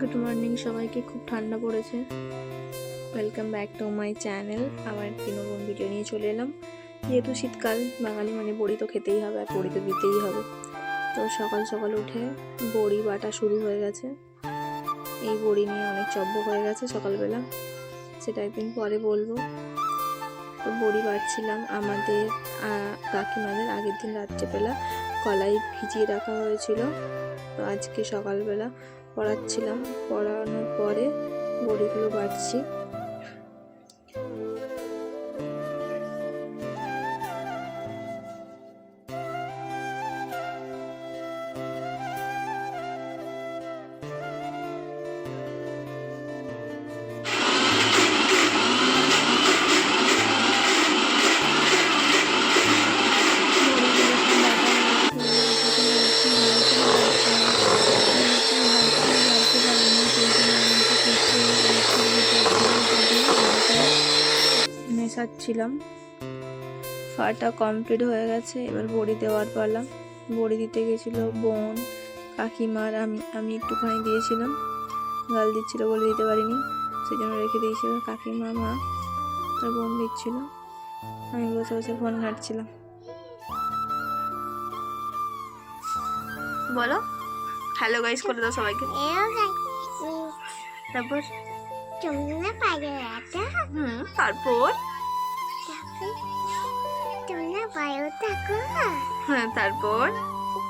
Good morning, সবাইকে খুব ঠান্ডা পড়েছে। Welcome back to my channel আবার একটি নতুন ভিডিও নিয়ে চলে এলাম। যেহেতু শীতকাল, বাঙালি মানে বড়ি তো খেতেই হবে আর বড়ি তো দিতেই হবে। তো সকাল সকাল উঠে বড়ি বাটা শুরু হয়ে গেছে। এই বড়ি নিয়ে অনেক চব্য হয়ে গেছে সকালবেলা। সেটা একদিন পরে বলব। তো বড়ি বাটছিলাম আমাদের কাকিমাদের আগের দিন রাত্রেবেলা। কলাই ভিজিয়ে রাখা হয়েছিল। তো আজকে সকালবেলা পড়াচ্ছিলাম। পড়ানোর পরে বড়িগুলো বাটছি। মেশাচ্ছিলাম ফাটা কমপ্লিট হয়ে গেছে এবার বড়ি দেওয়ার পালা। বড়ি দিতে গেছিল বোন কাকিমার আমি আমি একটুখানি দিয়েছিলাম। গাল দিচ্ছিল বলে দিতে পারিনি সেই জন্য রেখে দিয়েছিল কাকিমা মা তার বোন দিচ্ছিল আমি বসে বসে ফোন ঘাটছিলাম। বলো হ্যালো গাইস করে দাও সবাইকে। হুম তারপর? তারপর? তোমরা পারো থাকো হ্যাঁ তারপর?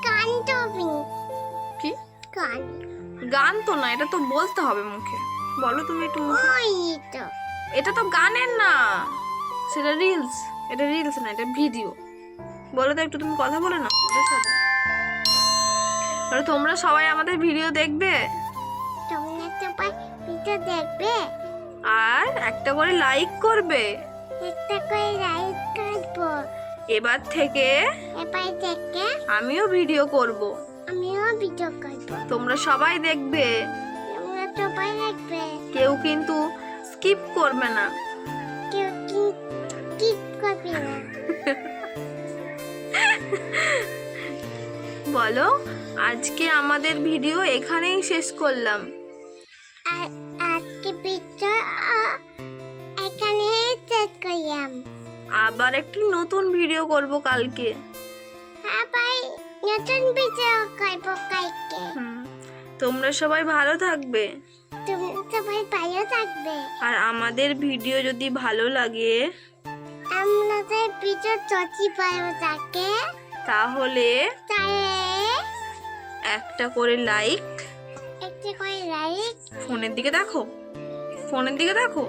গান তবে কি? গান। গান তো না এটা তো বলতে হবে মুখে। বলো তুমি একটু মুখে। এটা তো গানের না। সেটা রিলস এটা রিলস না এটা ভিডিও বলো তো একটু তুমি কথা বলে না ওদের সাথে আর তোমরা সবাই আমাদের ভিডিও দেখবে? তোমরা সবাই ভিডিও দেখবে? আর একটা করে লাইক করবে? একটা করে লাইক করব এবার থেকে এবার দেখে আমিও ভিডিও করব। আমিও ভিডিও করব। তোমরা সবাই দেখবে। তোমরা সবাই দেখবে। কেউ কিন্তু স্কিপ করবে না। কেউ কি কি করবে না। বলো আজকে আমাদের ভিডিও এখানেই শেষ করলাম। আজকে ভিডিও শেষ আবার একটি নতুন ভিডিও করব কালকে। আবার নতুন ভিডিও করব কালকে। তোমরা সবাই ভালো থাকবে। তুমি সবাই ভালো থাকবে। আর আমাদের ভিডিও যদি ভালো লাগে আমাদের ভিডিও যদি ভালো থাকে তাহলে তাহলে একটা করে লাইক একটি করে লাইক ফোনের দিকে দেখো। ফোনের দিকে দেখো।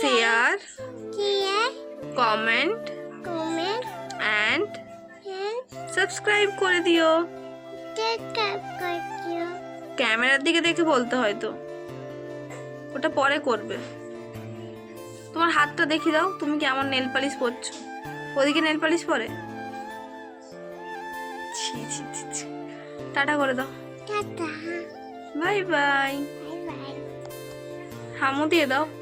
শেয়ার কমেন্ট অ্যান্ড সাবস্ক্রাইব করে দিও। ক্যামেরার দিকে দেখে বলতে হয় তো। ওটা পরে করবে। তোমার হাতটা দেখি দাও তুমি কেমন নেল পালিশ পরছো। ওদিকে নেল পালিশ পরে? ছি ছি ছি। টাটা করে দাও। Tata. Bye bye. Bye bye. হামু দিয়ে দাও।